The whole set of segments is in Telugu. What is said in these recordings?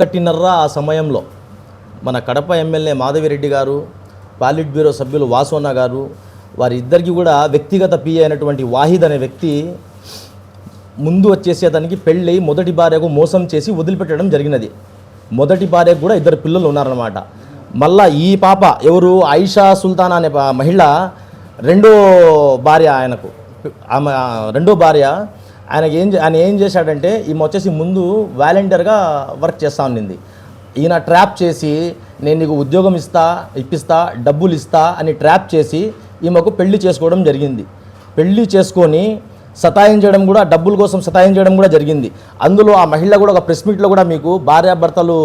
ఒకటిన్నర ఆ సమయంలో మన కడప ఎమ్మెల్యే మాధవిరెడ్డి గారు పాలిట్ బ్యూరో సభ్యులు వాసోన్న గారు వారిద్దరికి కూడా వ్యక్తిగత పిఏ అయినటువంటి వాహిద్ అనే వ్యక్తి ముందు వచ్చేసి అతనికి పెళ్ళి మొదటి భార్యకు మోసం చేసి వదిలిపెట్టడం జరిగినది. మొదటి భార్యకు కూడా ఇద్దరు పిల్లలు ఉన్నారన్నమాట. మళ్ళా ఈ పాప ఎవరు? ఆయిషా సుల్తాన్ అనే మహిళ రెండో భార్య ఆయనకు. ఆమె రెండో భార్య ఆయన ఏం ఆయన ఏం చేశాడంటే ఈమె వచ్చేసి ముందు వాలంటీర్గా వర్క్ చేస్తూ ఉండింది. ఈయన ట్రాప్ చేసి నేను నీకు ఉద్యోగం ఇస్తా ఇప్పిస్తా డబ్బులు ఇస్తా అని ట్రాప్ చేసి ఈమెకు పెళ్ళి చేసుకోవడం జరిగింది. పెళ్ళి చేసుకొని సతాయించడం కూడా డబ్బుల కోసం సతాయించడం కూడా జరిగింది. అందులో ఆ మహిళ కూడా ఒక ప్రెస్ మీట్లో కూడా మీకు భార్యాభర్తలు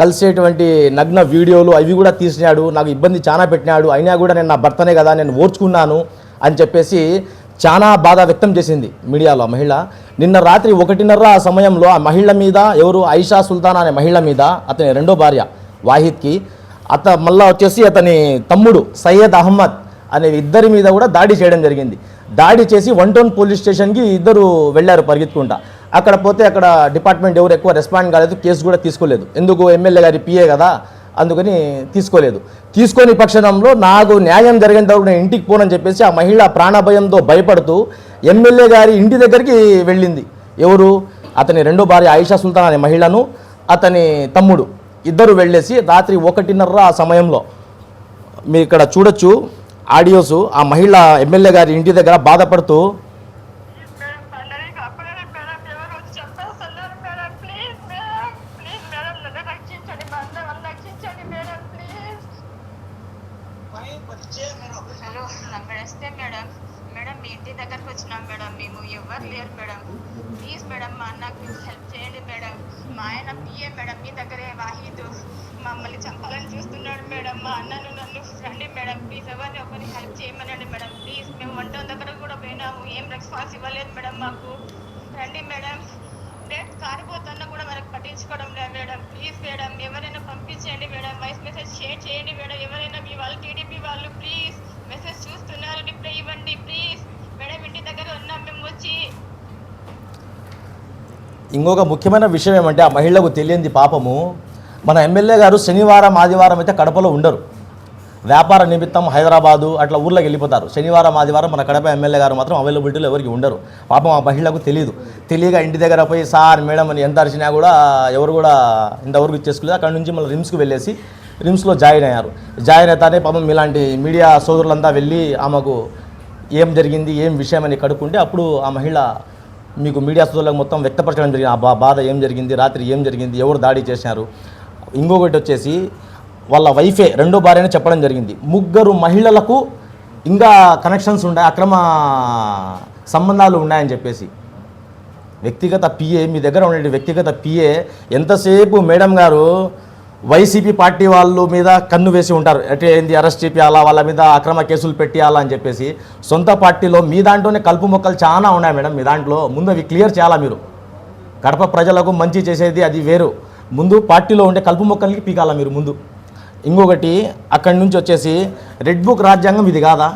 కలిసేటువంటి నగ్న వీడియోలు అవి కూడా తీసినాడు. నాకు ఇబ్బంది చాలా పెట్టినాడు. అయినా కూడా నేను నా భర్తనే కదా నేను ఓర్చుకున్నాను అని చెప్పేసి చాలా బాధ వ్యక్తం చేసింది మీడియాలో మహిళ. నిన్న రాత్రి ఒకటిన్నర ఆ సమయంలో ఆ మహిళ మీద ఎవరు? ఐషా సుల్తాన్ అనే మహిళ మీద అతని రెండో భార్య వాహిద్కి అత మళ్ళా వచ్చేసి అతని తమ్ముడు సయ్యద్ అహ్మద్ అనే ఇద్దరి మీద కూడా దాడి చేయడం జరిగింది. దాడి చేసి వన్ టౌన్ పోలీస్ స్టేషన్కి ఇద్దరు వెళ్ళారు పరిగెత్తుకుంటా. అక్కడ పోతే అక్కడ డిపార్ట్మెంట్ ఎవరు ఎక్కువ రెస్పాండ్ కాలేదు కేసు కూడా తీసుకోలేదు. ఎందుకు? ఎమ్మెల్యే గారి పిఏ కదా. అందుకని తీసుకోలేదు. తీసుకొని పక్షంలో నాకు న్యాయం జరిగేంత వరకు నేను ఇంటికి పోనని చెప్పేసి ఆ మహిళ ప్రాణభయంతో భయపడుతూ ఎమ్మెల్యే గారి ఇంటి దగ్గరికి వెళ్ళింది. ఎవరు? అతని రెండో భార్య ఆయిషా సుల్తాన్ అనే మహిళను అతని తమ్ముడు. ఇద్దరు వెళ్ళేసి రాత్రి ఒకటిన్నర ఆ సమయంలో మీరు ఇక్కడ చూడొచ్చు ఆడియోస్. ఆ మహిళ ఎమ్మెల్యే గారి ఇంటి దగ్గర బాధపడుతూ మేడం పండగ కాకపోయినా మేడం ఎవరు వచ్చి చెప్పేస్తున్నారు madam please madam please madam నన్ను రక్షించండి మా అన్న వాళ్ళని రక్షించండి మేడం ప్లీజ్ హలో నమస్తే మేడం మేడం మీ ఇంటి దగ్గరకు వచ్చినాం మేడం మేము ఎవరు లేరు మేడం. ప్లీజ్ మేడం మా అన్నకు హెల్ప్ చేయండి మేడం. మా ఆయన పిఏ మేడం మీ దగ్గరే వాహిద్. మమ్మల్ని చంపాలని చూస్తున్నాడు మేడం. మా అన్నను నన్ను రండి మేడం. ప్లీజ్ ఎవరిని ఒకరిని హెల్ప్ చేయమనండి మేడం. ప్లీజ్ మేము వంట దగ్గర కూడా పోయినాము. ఏం రెస్పాన్స్ ఇవ్వలేదు మేడం మాకు. రండి మేడం. రేట్ కారిపోతున్నా కూడా మనకు పట్టించుకోవడం లేదు మేడం. ప్లీజ్ మేడం ఎవరైనా పంపించండి మేడం. వాయిస్ మెసేజ్ షేర్ చేయండి మేడం. ఎవరైనా మీ వాళ్ళు టీడీపీ వాళ్ళు ప్లీజ్ మెసేజ్ చూస్తున్నారు రిప్లై ఇవ్వండి. ప్లీజ్ మేడం ఇంటి దగ్గర ఉన్నాం మేము వచ్చి ఇంకొక ముఖ్యమైన విషయం ఏమంటే ఆ మహిళకు తెలియంది పాపము మన ఎమ్మెల్యే గారు శనివారం ఆదివారం అయితే కడపలో ఉండరు. వ్యాపార నిమిత్తం హైదరాబాదు అట్లా ఊర్లోకి వెళ్ళిపోతారు. శనివారం ఆదివారం మన కడప ఎమ్మెల్యే గారు మాత్రం అవైలబిలిటీలో ఎవరికి ఉండరు. పాపం ఆ మహిళకు తెలియదు తెలియక ఇంటి దగ్గర పోయి సార్ మేడం అని ఎంత అరిచినా కూడా ఎవరు కూడా ఇంతవరకు ఇచ్చేసుకోలేదు. అక్కడ నుంచి మళ్ళీ రిమ్స్కి వెళ్ళేసి రిమ్స్లో జాయిన్ అయ్యారు. జాయిన్ అవుతానే పాపం ఇలాంటి మీడియా సోదరులంతా వెళ్ళి ఆమెకు ఏం జరిగింది ఏం విషయం అని కడుక్కుంటే అప్పుడు ఆ మహిళ మీకు మీడియా సోదరులకు మొత్తం వ్యక్తపరచడం జరిగింది. ఆ బాధ ఏం జరిగింది రాత్రి ఏం జరిగింది ఎవరు దాడి చేశారు. ఇంకొకటి వచ్చేసి వాళ్ళ వైఫే రెండో భార్యనే చెప్పడం జరిగింది. ముగ్గురు మహిళలకు ఇంకా కనెక్షన్స్ ఉన్నాయి అక్రమ సంబంధాలు ఉన్నాయని చెప్పేసి. వ్యక్తిగత పిఏ మీ దగ్గర ఉండే వ్యక్తిగత పిఏ ఎంతసేపు మేడం గారు వైసీపీ పార్టీ వాళ్ళు మీద కన్ను వేసి ఉంటారు. అంటే ఏంది అరెస్ట్ చేపియాలా వాళ్ళ మీద అక్రమ కేసులు పెట్టియాలా అని చెప్పేసి సొంత పార్టీలో మీ దాంట్లోనే కలుపు మొక్కలు చాలా ఉన్నాయి మేడం. మీ దాంట్లో ముందు అవి క్లియర్ చేయాలా మీరు? కడప ప్రజలకు మంచి చేసేది అది వేరు. ముందు పార్టీలో ఉండే కలుపు మొక్కలకి పీకాలా మీరు ముందు? ఇంకొకటి అక్కడి నుంచి వచ్చేసి రెడ్ బుక్ రాజ్యాంగం ఇది కాదా?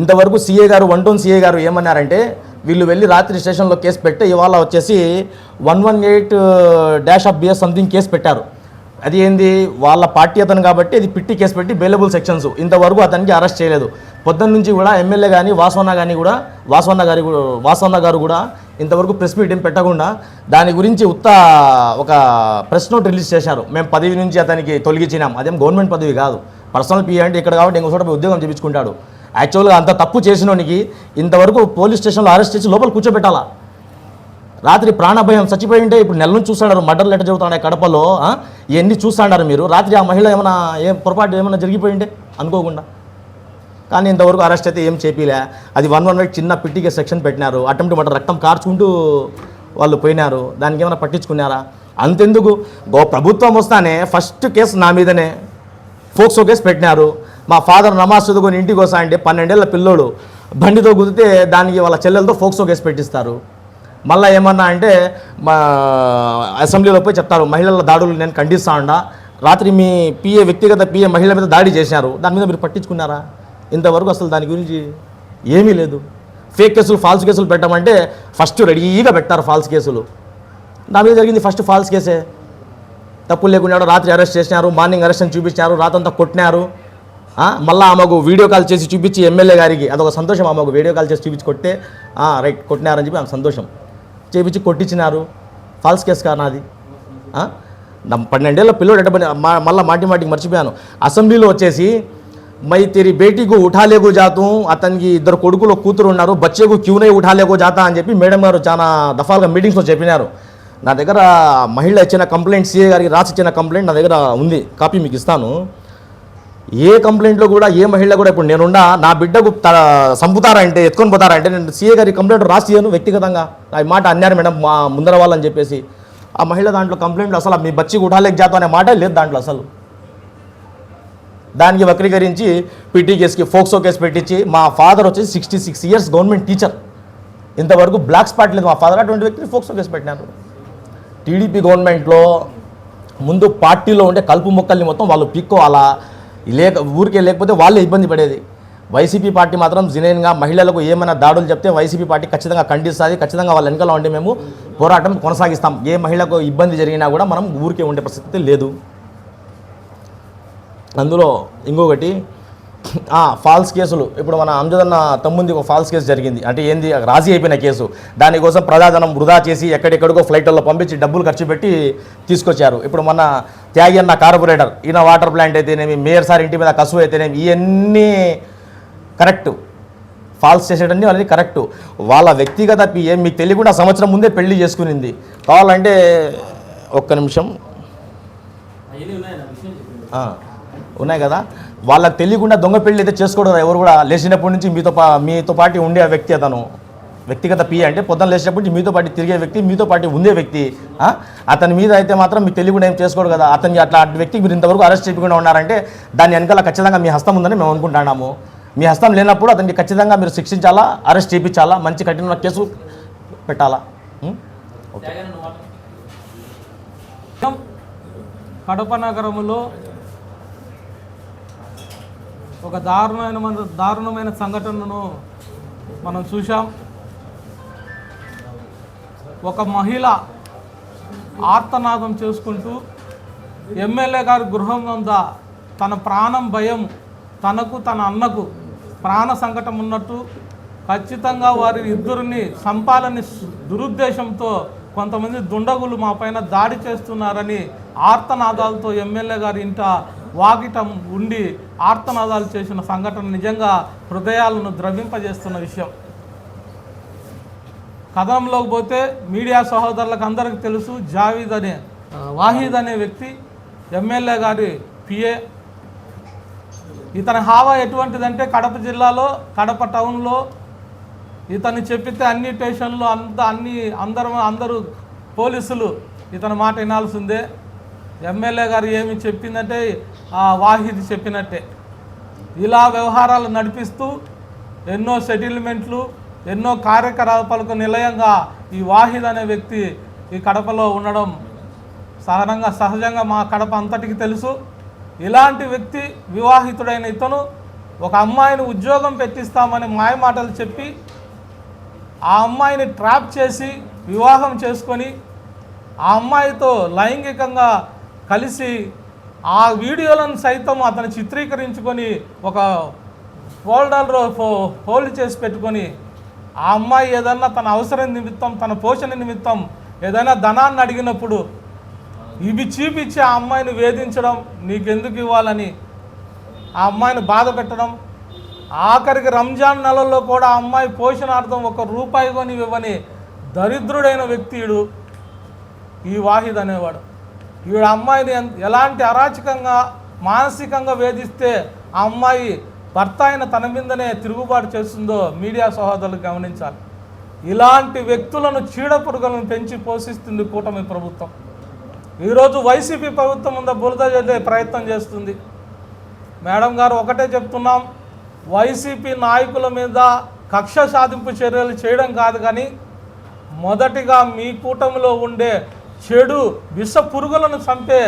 ఇంతవరకు సీఏ గారు వన్ టౌన్ సీఏ గారు ఏమన్నారంటే వీళ్ళు వెళ్ళి రాత్రి స్టేషన్లో కేసు పెట్టి ఇవాళ వచ్చేసి one one eight uh, dash of BS something case పెట్టారు. అది ఏంది? వాళ్ళ పార్టీ అతను కాబట్టి ఇది పిట్టి కేసు పెట్టి బెయిలబుల్ సెక్షన్స్ ఇంతవరకు అతనికి అరెస్ట్ చేయలేదు. పొద్దున్న నుంచి కూడా ఎమ్మెల్యే కానీ వాసవన్న కానీ కూడా వాసవన్న గారి కూడా వాసవన్న గారు కూడా ఇంతవరకు ప్రెస్ మీట్ ఏం పెట్టకుండా దాని గురించి ఉత్త ఒక ప్రెస్ నోట్ రిలీజ్ చేశారు. మేము పదవి నుంచి అతనికి తొలగించినాం. అదేం గవర్నమెంట్ పదవి కాదు. పర్సనల్ పీ అంటే ఇక్కడ కాబట్టి ఇంకో చోట ఉద్యోగం చేయించుకుంటాడు యాక్చువల్గా అంత తప్పు చేసినోనికి ఇంతవరకు పోలీస్ స్టేషన్లో అరెస్ట్ చేసి లోపల కూర్చోబెట్టాలా? రాత్రి ప్రాణభయం చచ్చిపోయి ఉంటే ఇప్పుడు నెల నుంచి చూస్తాడారు మర్డర్ లెటర్ చదువుతున్నాయి కడపలో ఇవన్నీ చూస్తాడారు మీరు. రాత్రి ఆ మహిళ ఏమైనా ఏం పొరపాటు ఏమైనా జరిగిపోయి ఉంటే అనుకోకుండా. కానీ ఇంతవరకు అరెస్ట్ అయితే ఏం చేపిలే. అది వన్ వన్ వైట్ చిన్న పిట్టిగా సెక్షన్ పెట్టినారు. అటెంప్ట్ మటర్ రక్తం కార్చుకుంటూ వాళ్ళు పోయినారు. దానికి ఏమైనా పట్టించుకున్నారా? అంతెందుకు. గో ప్రభుత్వం వస్తానే ఫస్ట్ కేసు నా మీదనే. ఫోక్సో కేసు పెట్టినారు. మా ఫాదర్ నమాజ్ చదువుకొని ఇంటికి వస్తా అంటే పన్నెండేళ్ళ పిల్లోడు బండితో గుద్దితే దానికి వాళ్ళ చెల్లెలతో ఫోక్సో కేసు పెట్టిస్తారు. మళ్ళీ ఏమన్నా అంటే మా అసెంబ్లీలో పోయి చెప్తారు మహిళల దాడులు నేను ఖండిస్తా ఉండా రాత్రి మీ పిఏ వ్యక్తిగత పిఏ మహిళల మీద దాడి చేశారు. దాని మీద మీరు పట్టించుకున్నారా? ఇంతవరకు అసలు దాని గురించి ఏమీ లేదు. ఫేక్ కేసులు ఫాల్స్ కేసులు పెట్టమంటే ఫస్ట్ రెడీగా పెట్టారు ఫాల్స్ కేసులు. నా మీద జరిగింది ఫస్ట్ ఫాల్స్ కేసే. తప్పు లేకుండా రాత్రి అరెస్ట్ చేసినారు మార్నింగ్ అరెస్ట్ అని చూపించారు రాతంతా కొట్టినారు. మళ్ళా ఆమెకు వీడియో కాల్ చేసి చూపించి ఎమ్మెల్యే గారికి అదొక సంతోషం ఆమెకు వీడియో కాల్ చేసి చూపించి కొట్టే రైట్ కొట్టినారని చెప్పి ఆమె సంతోషం. చేపించి కొట్టించినారు. ఫాల్స్ కేసు కాదు నాది. పన్నెండేళ్ళ పిల్లడు ఎట్ట మళ్ళీ మాటి మాటికి మర్చిపోయాను. అసెంబ్లీలో వచ్చేసి మై తెరి బేటీకు ఉఠాలేకు జాతం అతనికి ఇద్దరు కొడుకులు కూతురు ఉన్నారు బచ్చేకు క్యూనే ఉఠాలేకు జాతా అని చెప్పి మేడం గారు చాలా దఫాలుగా మీటింగ్స్లో చెప్పినారు. నా దగ్గర మహిళ ఇచ్చిన కంప్లైంట్ సీఏ గారికి రాసి ఇచ్చిన కంప్లైంట్ నా దగ్గర ఉంది. కాపీ మీకు ఇస్తాను. ఏ కంప్లైంట్లో కూడా ఏ మహిళ కూడా ఇప్పుడు నేనున్నా నా బిడ్డకు త సంపుతారంటే ఎత్తుకొని పోతారంటే నేను సీఏ గారి కంప్లైంట్ రాసి ఇయ్యను వ్యక్తిగతంగా. నా మాట అన్నారు మేడం మా ముందర వాళ్ళని చెప్పేసి. ఆ మహిళ దాంట్లో కంప్లైంట్లో అసలు మీ బచ్చి ఉఠాలేక జాతం అనే మాట లేదు దాంట్లో అసలు. దానికి వక్రీకరించి పీటీ కేసుకి ఫోక్సో కేసు పెట్టించి మా ఫాదర్ వచ్చేసి sixty six years government teacher. ఇంతవరకు బ్లాక్ స్పాట్ లేదు మా ఫాదర్ అటువంటి వ్యక్తిని ఫోక్సో కేసు పెట్టినారు. టీడీపీ గవర్నమెంట్లో ముందు పార్టీలో ఉండే కలుపు మొక్కల్ని మొత్తం వాళ్ళు పీక్కోవాలా? లేక ఊరికే లేకపోతే వాళ్ళే ఇబ్బంది పడేది. వైసీపీ పార్టీ మాత్రం జినైన్గా మహిళలకు ఏమైనా దాడులు చెప్తే వైసీపీ పార్టీ ఖచ్చితంగా ఖండిస్తుంది ఖచ్చితంగా వాళ్ళ వెనకాల ఉండి మేము పోరాటం కొనసాగిస్తాం. ఏ మహిళకు ఇబ్బంది జరిగినా కూడా మనం ఊరికే ఉండే పరిస్థితి లేదు. అందులో ఇంకొకటి ఫాల్స్ కేసులు. ఇప్పుడు మన అంజదన్న తమ్ముంది ఒక ఫాల్స్ కేసు జరిగింది. అంటే ఏంది రాజీ అయిపోయిన కేసు. దానికోసం ప్రజాధనం వృధా చేసి ఎక్కడెక్కడికో ఫ్లైట్లలో పంపించి డబ్బులు ఖర్చు పెట్టి తీసుకొచ్చారు. ఇప్పుడు మన త్యాగి అన్న కార్పొరేటర్ ఈయన వాటర్ ప్లాంట్ అయితేనేమి మేయర్ సార్ ఇంటి మీద కసువు అయితేనేమి ఇవన్నీ కరెక్ట్ ఫాల్స్ చేసేటన్నీ వాళ్ళని కరెక్ట్ వాళ్ళ వ్యక్తిగత పిఏ మీకు తెలియకుండా సంవత్సరం ముందే పెళ్ళి చేసుకునింది. కావాలంటే ఒక్క నిమిషం. ఉన్నాయి కదా? వాళ్ళకి తెలియకుండా దొంగ పెళ్ళి అయితే చేసుకోడు ఎవరు కూడా లేచినప్పటి నుంచి మీతో పా మీతో పాటు ఉండే వ్యక్తి అతను. వ్యక్తిగత పి అంటే పొద్దున లేచినప్పటి నుంచి మీతో పాటు తిరిగే వ్యక్తి మీతో పాటు ఉండే వ్యక్తి అతని మీద అయితే మాత్రం మీకు తెలియకుండా ఏం చేసుకోడు కదా. అతని అట్లా అటు వ్యక్తి మీరు ఇంతవరకు అరెస్ట్ చేయకుండా ఉన్నారంటే దాని వెనకాల ఖచ్చితంగా మీ హస్తం ఉందని మేము అనుకుంటున్నాము. మీ హస్తం లేనప్పుడు అతనికి ఖచ్చితంగా మీరు శిక్షించాలా అరెస్ట్ చేయించాలా మంచి కఠిన కేసు పెట్టాలా? ఓకే. కడప నగరంలో ఒక దారుణమైన మన- దారుణమైన సంఘటనను మనం చూసాం ఒక మహిళ ఆర్తనాదం చేసుకుంటూ ఎమ్మెల్యే గారి గృహం వద్ద తన ప్రాణం భయం తనకు తన అన్నకు ప్రాణ సంకటం ఉన్నట్టు ఖచ్చితంగా వారి ఇద్దరిని చంపాలని దురుద్దేశంతో కొంతమంది దుండగులు మా పైన దాడి చేస్తున్నారని ఆర్తనాదాలతో ఎమ్మెల్యే గారి ఇంట వాకిటం ఉండి ఆర్తనాదాలు చేసిన సంఘటన నిజంగా హృదయాలను ద్రవింపజేస్తున్న విషయం. కథనంలోకి పోతే మీడియా సహోదరులకు అందరికీ తెలుసు జావీద్ అనే వాహీద్ అనే వ్యక్తి ఎమ్మెల్యే గారి పిఏ ఇతని హావా ఎటువంటిదంటే కడప జిల్లాలో కడప టౌన్లో ఇతను చెప్పితే అన్ని స్టేషన్లు అంత అన్ని అందరం అందరూ పోలీసులు ఇతని మాట వినాల్సిందే. ఎమ్మెల్యే గారు ఏమి చెప్పిందంటే ఆ వాహిద్ చెప్పినట్టే. ఇలా వ్యవహారాలు నడిపిస్తూ ఎన్నో సెటిల్మెంట్లు ఎన్నో కార్యకలాపాలకు నిలయంగా ఈ వాహిద్ అనే వ్యక్తి ఈ కడపలో ఉండడం సహనంగా సహజంగా మా కడప అంతటికి తెలుసు. ఇలాంటి వ్యక్తి వివాహితుడైన ఇతను ఒక అమ్మాయిని ఉద్యోగం పెట్టిస్తామని మాయ మాటలు చెప్పి ఆ అమ్మాయిని ట్రాప్ చేసి వివాహం చేసుకొని ఆ అమ్మాయితో లైంగికంగా కలిసి ఆ వీడియోలను సైతం అతను చిత్రీకరించుకొని ఒక ఫోల్డర్లో ఫో ఫోల్డ్ చేసి పెట్టుకొని ఆ అమ్మాయి ఏదన్నా తన అవసరం నిమిత్తం తన పోషణ నిమిత్తం ఏదైనా ధనాన్ని అడిగినప్పుడు ఇవి చూపించి ఆ అమ్మాయిని వేధించడం నీకెందుకు ఇవ్వాలని ఆ అమ్మాయిని బాధ పెట్టడం ఆఖరికి రంజాన్ నెలల్లో కూడా ఆ అమ్మాయి పోషణార్థం ఒక రూపాయి కొని ఇవ్వని దరిద్రుడైన వ్యక్తియుడు ఈ వాహిద్ అనేవాడు. వీడు అమ్మాయిని ఎలాంటి అరాచకంగా మానసికంగా వేధిస్తే ఆ అమ్మాయి భర్త అయిన తన మీదనే తిరుగుబాటు చేస్తుందో మీడియా సహోదరులు గమనించాలి. ఇలాంటి వ్యక్తులను చీడపురుగులను పెంచి పోషిస్తుంది కూటమి ప్రభుత్వం. ఈరోజు వైసీపీ ప్రభుత్వం ఉందా బురద చేసే ప్రయత్నం చేస్తుంది. మేడం గారు ఒకటే చెప్తున్నాం వైసీపీ నాయకుల మీద కక్ష సాధింపు చర్యలు చేయడం కాదు కానీ మొదటిగా మీ కూటమిలో ఉండే చెడు విష పురుగులను చంపే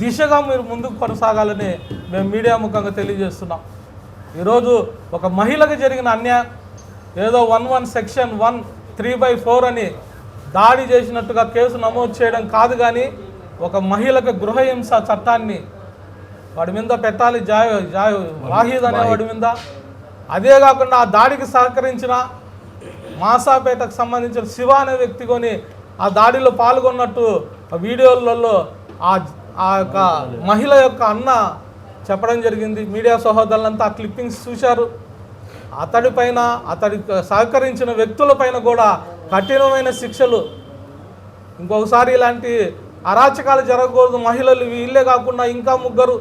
దిశగా మీరు ముందుకు కొనసాగాలని మేము మీడియా ముఖంగా తెలియజేస్తున్నాం. ఈరోజు ఒక మహిళకు జరిగిన అన్యాయం ఏదో one one section one three by four అని దాడి చేసినట్టుగా కేసు నమోదు చేయడం కాదు కానీ ఒక మహిళకు గృహహింస చట్టాన్ని వాడి మీద పెట్టాలి జాయ్ జాయ్ వాహీద్ అనే వాడి మీద. అదే కాకుండా ఆ దాడికి సహకరించిన మాసాపేటకు సంబంధించిన శివ అనే వ్యక్తి కొని ఆ దాడిలో పాల్గొన్నట్టు ఆ వీడియోలలో ఆ ఆ యొక్క మహిళ యొక్క అన్న చెప్పడం జరిగింది. మీడియా సహోదరులంతా ఆ క్లిప్పింగ్స్ చూశారు. అతడి పైన అతడి సహకరించిన వ్యక్తుల పైన కూడా కఠినమైన శిక్షలు. ఇంకొకసారి ఇలాంటి అరాచకాలు జరగకూడదు. మహిళలు వీళ్ళే కాకుండా ఇంకా ముగ్గురు.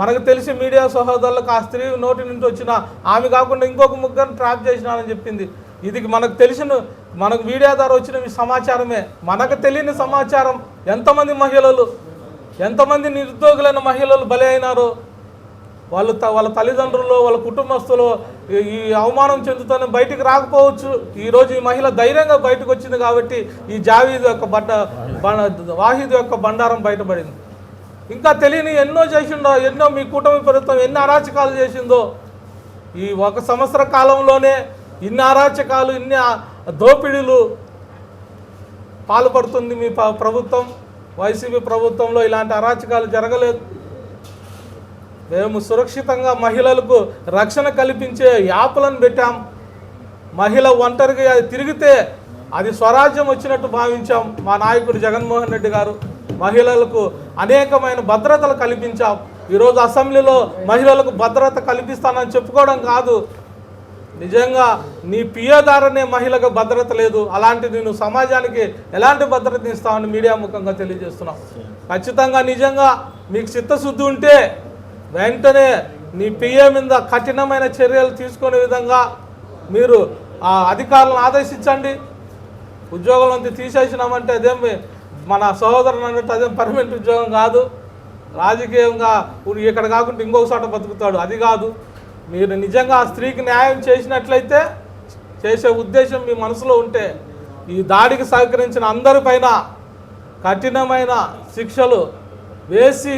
మనకు తెలిసి మీడియా సహోదరులకు ఆ స్త్రీ నోటి నుంచి వచ్చిన ఆమె కాకుండా ఇంకొక ముగ్గురు ట్రాప్ చేసినానని చెప్పింది. ఇది మనకు తెలిసిన మనకు మీడియా ద్వారా వచ్చిన సమాచారమే. మనకు తెలియని సమాచారం ఎంతమంది మహిళలు ఎంతమంది నిరుద్యోగులైన మహిళలు బలి అయినారు వాళ్ళు వాళ్ళ తల్లిదండ్రులు వాళ్ళ కుటుంబస్తులు ఈ- అవమానం చెందుతూనే బయటికి రాకపోవచ్చు. ఈరోజు ఈ మహిళ ధైర్యంగా బయటకు వచ్చింది కాబట్టి ఈ జావీద్ యొక్క బండ బండ- వాహిద్ యొక్క బండారం బయటపడింది. ఇంకా తెలియని ఎన్నో చేసిండో ఎన్నో మీ కూటమి ప్రభుత్వం ఎన్ని అరాచకాలు చేసిందో ఈ ఒక సంవత్సర కాలంలోనే ఇన్ని అరాచకాలు ఇన్ని దోపిడీలు పాల్పడుతుంది మీ ప్రభుత్వం వైసీపీ ప్రభుత్వంలో ఇలాంటి అరాచకాలు జరగలేదు. మేము సురక్షితంగా మహిళలకు రక్షణ కల్పించే యాప్లను పెట్టాం. మహిళ ఒంటరిగా అది తిరిగితే అది స్వరాజ్యం వచ్చినట్టు భావించాం మా నాయకుడు జగన్మోహన్ రెడ్డి గారు. మహిళలకు అనేకమైన భద్రతలు కల్పించాం. ఈరోజు అసెంబ్లీలో మహిళలకు భద్రత కల్పిస్తానని చెప్పుకోవడం కాదు. నిజంగా నీ పియోదారనే మహిళకు భద్రత లేదు. అలాంటిది నేను సమాజానికి ఎలాంటి భద్రత ఇస్తావని మీడియా ముఖంగా తెలియజేస్తున్నావు ఖచ్చితంగా నిజంగా మీకు చిత్తశుద్ధి ఉంటే వెంటనే నీ పిఏ మీద కఠినమైన చర్యలు తీసుకునే విధంగా మీరు ఆ అధికారులను ఆదేశించండి. ఉద్యోగం నుంచి తీసేసినామంటే అదేం మన సహోదరుని అన్నట్టు అదేం పర్మనెంట్ ఉద్యోగం కాదు. రాజకీయంగా ఊరు ఇక్కడ కాకుండా ఇంకొక చోట బతుకుతాడు. అది కాదు. మీరు నిజంగా ఆ స్త్రీకి న్యాయం చేసినట్లయితే చేసే ఉద్దేశం మీ మనసులో ఉంటే ఈ దాడికి సహకరించిన అందరిపైన కఠినమైన శిక్షలు వేసి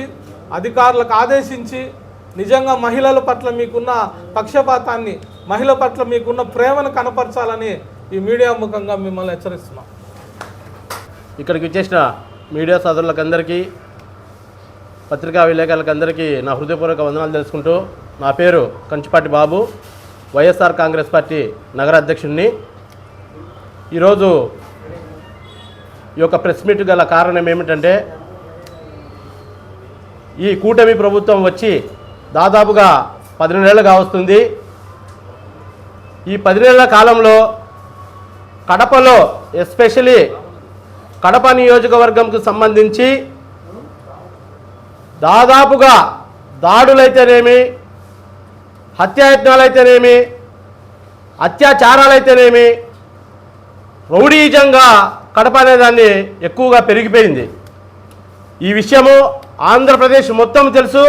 అధికారులకు ఆదేశించి నిజంగా మహిళల పట్ల మీకున్న పక్షపాతాన్ని మహిళ పట్ల మీకున్న ప్రేమను కనపరచాలని ఈ మీడియా ముఖంగా మిమ్మల్ని హెచ్చరిస్తున్నాం. ఇక్కడికి వచ్చేసిన మీడియా సోదరులకందరికీ పత్రికా విలేకరులకందరికీ నా హృదయపూర్వక వందనాలు తెలుసుకుంటూ నా పేరు కంచిపాటి బాబు వైఎస్ఆర్ కాంగ్రెస్ పార్టీ నగర అధ్యక్షుడిని ఈరోజు ఈ యొక్క ప్రెస్ మీట్ గల కారణం ఏమిటంటే ఈ కూటమి ప్రభుత్వం వచ్చి దాదాపుగా పదిహేనేళ్ళుగా నెలలుగా వస్తుంది. ఈ పది కాలంలో కడపలో ఎస్పెషలీ కడప నియోజకవర్గంకు సంబంధించి దాదాపుగా దాడులైతేనేమి హత్యాయత్నాలైతేనేమి అత్యాచారాలైతేనేమి రౌడీజంగా కడప అనేదాన్ని ఎక్కువగా పెరిగిపోయింది. ఈ విషయము ఆంధ్రప్రదేశ్ మొత్తం తెలుసు.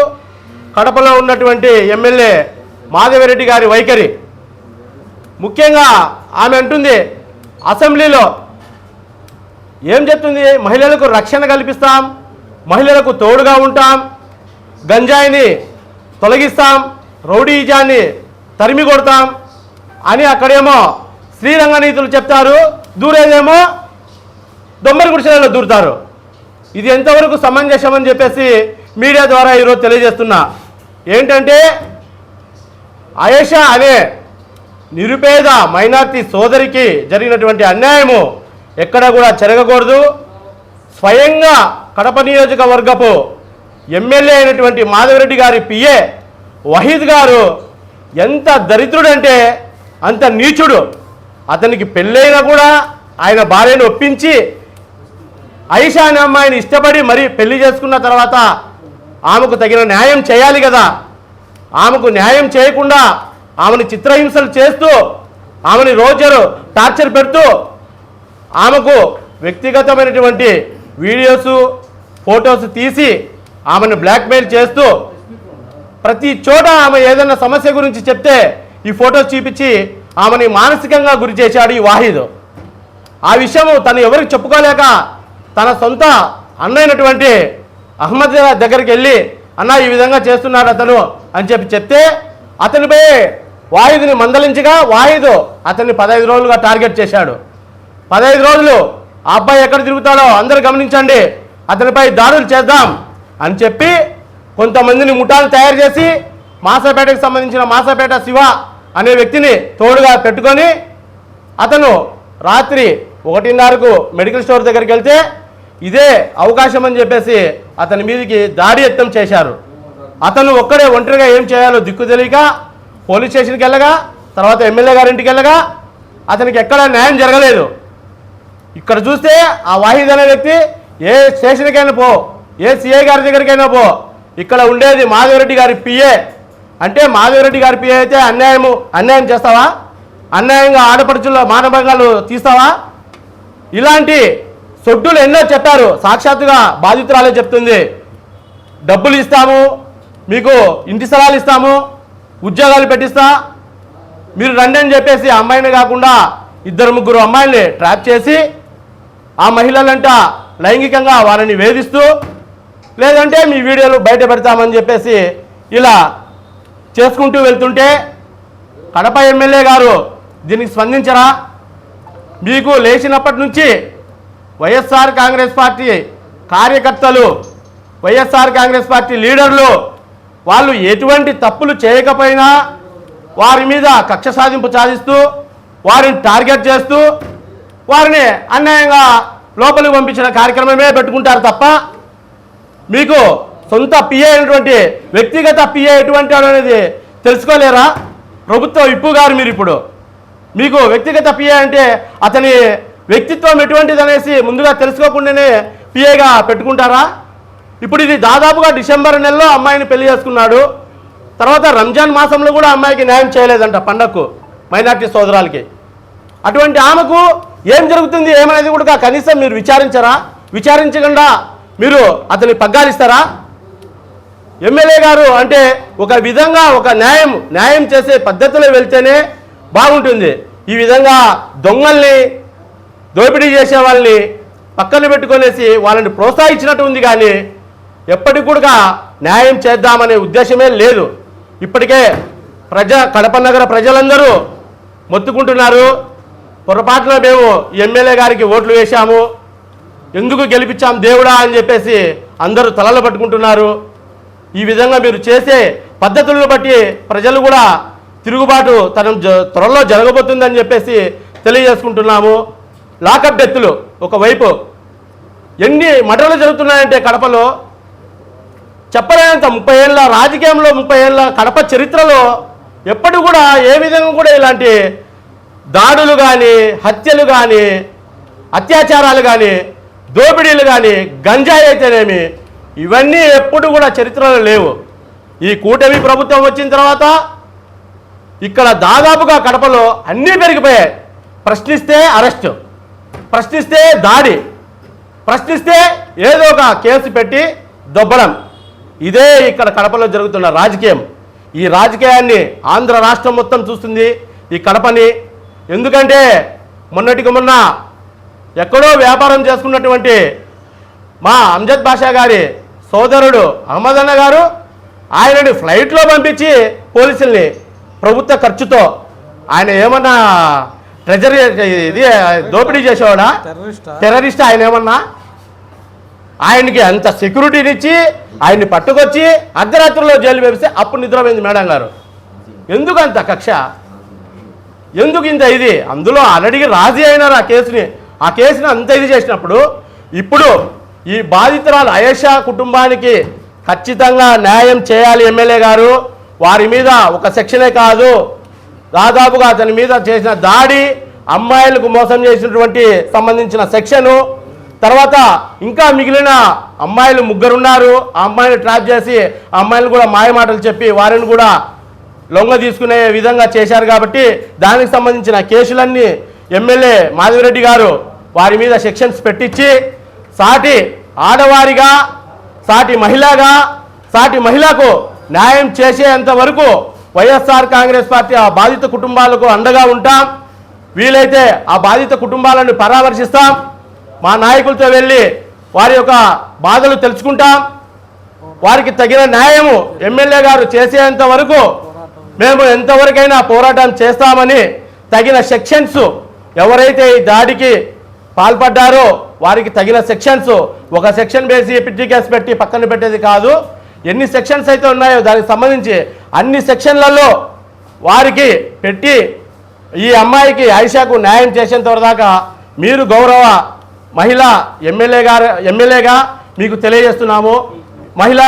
కడపలో ఉన్నటువంటి ఎమ్మెల్యే మాధవిరెడ్డి గారి వైఖరి. ముఖ్యంగా ఆమె అంటుంది అసెంబ్లీలో ఏం చెప్తుంది? మహిళలకు రక్షణ కల్పిస్తాం. మహిళలకు తోడుగా ఉంటాం గంజాయిని తొలగిస్తాం రౌడీజాన్ని తరిమి కొడతాం అని అక్కడేమో శ్రీరంగ నీతులు చెప్తారు. దూరేదేమో దొమ్మరి గుడిసెలలో దూరుతారు. ఇది ఎంతవరకు సమంజసం అని చెప్పేసి మీడియా ద్వారా ఈరోజు తెలియజేస్తున్నా. ఏంటంటే ఆయేషా అనే నిరుపేద మైనార్టీ సోదరికి జరిగినటువంటి అన్యాయము ఎక్కడ కూడా జరగకూడదు. స్వయంగా కడప నియోజకవర్గపు ఎమ్మెల్యే అయినటువంటి మాధవరెడ్డి గారి పిఏ వహీద్ గారు ఎంత దరిద్రుడంటే అంత నీచుడు. అతనికి పెళ్ళైనా కూడా ఆయన భార్యను ఒప్పించి ఐషా అనే అమ్మాయిని ఇష్టపడి మరి పెళ్ళి చేసుకున్న తర్వాత ఆమెకు తగిన న్యాయం చేయాలి కదా. ఆమెకు న్యాయం చేయకుండా ఆమెను చిత్రహింసలు చేస్తూ ఆమెని రోజరు టార్చర్ పెడుతూ ఆమెకు వ్యక్తిగతమైనటువంటి వీడియోసు ఫొటోస్ తీసి ఆమెను బ్లాక్మెయిల్ చేస్తూ ప్రతి చోట ఆమె ఏదైనా సమస్య గురించి చెప్తే ఈ ఫొటోస్ చూపించి ఆమెని మానసికంగా గురి చేశాడు ఈ వాహిద్. ఆ విషయము తను ఎవరికి చెప్పుకోలేక తన సొంత అన్నైనటువంటి అహ్మద్ దగ్గరికి వెళ్ళి అన్న ఈ విధంగా చేస్తున్నాడు అతను అని చెప్పి చెప్తే అతనిపై వాయుదుని మందలించగా వాయిదు అతన్ని పదహైదు రోజులుగా టార్గెట్ చేశాడు. పదహైదు రోజులు ఆ అబ్బాయి ఎక్కడ తిరుగుతాడో అందరు గమనించండి. అతనిపై దాడులు చేద్దాం అని చెప్పి కొంతమందిని ముఠాలు తయారు చేసి మాసాపేటకు సంబంధించిన మాసాపేట శివ అనే వ్యక్తిని తోడుగా పెట్టుకొని అతను రాత్రి ఒకటిన్నరకు మెడికల్ స్టోర్ దగ్గరికి వెళ్తే ఇదే అవకాశం అని చెప్పేసి అతని మీదకి దాడి యత్నం చేశారు. అతను ఒక్కడే ఒంటరిగా ఏం చేయాలో దిక్కు తెలియక పోలీస్ స్టేషన్కి వెళ్ళగా తర్వాత ఎమ్మెల్యే గారింటికి వెళ్ళగా అతనికి ఎక్కడ న్యాయం జరగలేదు. ఇక్కడ చూస్తే ఆ వాహిద్ అనే వ్యక్తి ఏ స్టేషన్కైనా పో ఏ సిఐ గారి దగ్గరికైనా పో. ఇక్కడ ఉండేది మాధవరెడ్డి గారి పిఏ అంటే మాధవరెడ్డి గారి పిఏ అయితే అన్యాయము అన్యాయం చేస్తావా? అన్యాయంగా ఆడపడుచుల్లో మానభంగాలు తీస్తావా? ఇలాంటి సొడ్డులు ఎన్నో చెప్పారు. సాక్షాత్తుగా బాధితురాలే చెప్తుంది. డబ్బులు ఇస్తాము మీకు ఇంటి స్థలాలు ఇస్తాము ఉద్యోగాలు పెట్టిస్తా. మీరు రండి అని చెప్పేసి అమ్మాయిని కాకుండా ఇద్దరు ముగ్గురు అమ్మాయిల్ని ట్రాప్ చేసి ఆ మహిళలంట లైంగికంగా వారిని వేధిస్తూ లేదంటే మీ వీడియోలు బయట పెడతామని చెప్పేసి ఇలా చేసుకుంటూ వెళ్తుంటే కడప ఎమ్మెల్యే గారు దీనికి స్పందించరా? మీకు లేచినప్పటి నుంచి వైఎస్ఆర్ కాంగ్రెస్ పార్టీ కార్యకర్తలు వైఎస్ఆర్ కాంగ్రెస్ పార్టీ లీడర్లు వాళ్ళు ఎటువంటి తప్పులు చేయకపోయినా వారి మీద కక్ష సాధింపు సాధిస్తూ వారిని టార్గెట్ చేస్తూ వారిని అన్యాయంగా లోపలికి పంపించిన కార్యక్రమమే పెట్టుకుంటారు తప్ప మీకు సొంత పిఏ అయినటువంటి వ్యక్తిగత పిఏ ఎటువంటి అనేది తెలుసుకోలేరా? ప్రభుత్వ ఇప్పు గారు మీరు ఇప్పుడు. మీకు వ్యక్తిగత పిఏ అంటే అతని వ్యక్తిత్వం ఎటువంటిది అనేసి ముందుగా తెలుసుకోకుండానే పిఏగా పెట్టుకుంటారా? ఇప్పుడు ఇది దాదాపుగా డిసెంబర్ నెలలో అమ్మాయిని పెళ్ళి చేసుకున్నాడు. తర్వాత రంజాన్ మాసంలో కూడా అమ్మాయికి న్యాయం చేయలేదంట పండగకు మైనార్టీ సోదరాలకి. అటువంటి ఆమెకు ఏం జరుగుతుంది ఏమనేది కూడా కనీసం మీరు విచారించరా? విచారించకుండా మీరు అతని పగ్గాలిస్తారా? ఎమ్మెల్యే గారు అంటే ఒక విధంగా ఒక న్యాయం న్యాయం చేసే పద్ధతిలో వెళ్తేనే బాగుంటుంది. ఈ విధంగా దొంగల్ని దోపిడీ చేసే వాళ్ళని పక్కన పెట్టుకునేసి వాళ్ళని ప్రోత్సహించినట్టు ఉంది కానీ ఎప్పటికి కూడా న్యాయం చేద్దామనే ఉద్దేశమే లేదు. ఇప్పటికే ప్రజ కడప నగర ప్రజలందరూ మొత్తుకుంటున్నారు. పొరపాటున మేము ఎమ్మెల్యే గారికి ఓట్లు వేశాము. ఎందుకు గెలిపించాం దేవుడా అని చెప్పేసి అందరూ తలలు పట్టుకుంటున్నారు. ఈ విధంగా మీరు చేసే పద్ధతులను బట్టి ప్రజలు కూడా తిరుగుబాటు తన జ- త్వరలో జరగబోతుందని చెప్పేసి తెలియజేసుకుంటున్నాము. లాకప్ డెత్తులు ఒకవైపు. ఎన్ని మటలు జరుగుతున్నాయంటే కడపలో. చెప్పలేనంత ముప్పై ఏళ్ళ రాజకీయంలో ముప్పై ఏళ్ళ కడప చరిత్రలో ఎప్పటి కూడా ఏ విధంగా కూడా ఇలాంటి దాడులు కానీ హత్యలు కానీ అత్యాచారాలు కానీ దోపిడీలు కానీ గంజాయి అయితేనేమి ఇవన్నీ ఎప్పుడు కూడా చరిత్రలో లేవు. ఈ కూటమి ప్రభుత్వం వచ్చిన తర్వాత ఇక్కడ దాదాపుగా కడపలో అన్నీ పెరిగిపోయాయి. ప్రశ్నిస్తే అరెస్ట్ ప్రశ్నిస్తే దాడి ప్రశ్నిస్తే ఏదో ఒక కేసు పెట్టి దొబ్బడం. ఇదే ఇక్కడ కడపలో జరుగుతున్న రాజకీయం. ఈ రాజకీయాన్ని ఆంధ్ర రాష్ట్రం మొత్తం చూస్తుంది. ఈ కడపని ఎందుకంటే మొన్నటికి మొన్న ఎక్కడో వ్యాపారం చేసుకున్నటువంటి మా అంజద్ బాషా గారి సోదరుడు అహ్మద్ అన్న గారు ఆయనని ఫ్లైట్లో పంపించి పోలీసుల్ని ప్రభుత్వ ఖర్చుతో ఆయన ఏమన్నా ట్రెజరీ ఇది దోపిడీ చేసేవాడా? టెర్రరిస్టా? ఆయన ఏమన్నా? ఆయనకి అంత సెక్యూరిటీని ఇచ్చి ఆయన్ని పట్టుకొచ్చి అర్ధరాత్రిలో జైలు వేపిస్తే అప్పుడు నిద్రపోయింది మేడం గారు. ఎందుకు అంత కక్ష? ఎందుకు ఇంత ఇది? అందులో ఆల్రెడీ రాజీ అయినారు ఆ కేసుని. ఆ కేసుని అంత ఇది చేసినప్పుడు ఇప్పుడు ఈ బాధితురాలు అయేషా కుటుంబానికి ఖచ్చితంగా న్యాయం చేయాలి ఎమ్మెల్యే గారు. వారి మీద ఒక సెక్షనే కాదు. దాదాపుగా అతని మీద చేసిన దాడి అమ్మాయిలకు మోసం చేసినటువంటి సంబంధించిన సెక్షను. తర్వాత ఇంకా మిగిలిన అమ్మాయిలు ముగ్గురున్నారు. ఆ అమ్మాయిని ట్రాప్ చేసి ఆ అమ్మాయిలు కూడా మాయమాటలు చెప్పి వారిని కూడా లొంగ తీసుకునే విధంగా చేశారు కాబట్టి దానికి సంబంధించిన కేసులన్నీ ఎమ్మెల్యే మాధవిరెడ్డి గారు వారి మీద సెక్షన్స్ పెట్టించి సాటి ఆడవారిగా సాటి మహిళగా సాటి మహిళకు న్యాయం చేసేంత వరకు వైఎస్ఆర్ కాంగ్రెస్ పార్టీ ఆ బాధిత కుటుంబాలకు అండగా ఉంటాం. వీలైతే ఆ బాధిత కుటుంబాలను పరామర్శిస్తాం. మా నాయకులతో వెళ్ళి వారి యొక్క బాధలు తెలుసుకుంటాం. వారికి తగిన న్యాయము ఎమ్మెల్యే గారు చేసేంత వరకు మేము ఎంతవరకైనా పోరాటం చేస్తామని తగిన సెక్షన్స్ ఎవరైతే ఈ దాడికి పాల్పడ్డారో వారికి తగిన సెక్షన్స్ ఒక సెక్షన్ వేసి పిట్టి కేసు పెట్టి పక్కన పెట్టేది కాదు. ఎన్ని సెక్షన్స్ అయితే ఉన్నాయో దానికి సంబంధించి అన్ని సెక్షన్లలో వారికి పెట్టి ఈ అమ్మాయికి ఐషాకు న్యాయం చేసేంత దాకా మీరు గౌరవ మహిళ ఎమ్మెల్యే గారు ఎమ్మెల్యేగా మీకు తెలియజేస్తున్నాము. మహిళ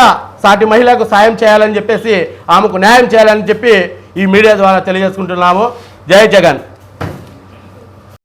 సాటి మహిళకు సాయం చేయాలని చెప్పేసి ఆమెకు న్యాయం చేయాలని చెప్పి ఈ మీడియా ద్వారా తెలియజేసుకుంటున్నాము. జై జగన్.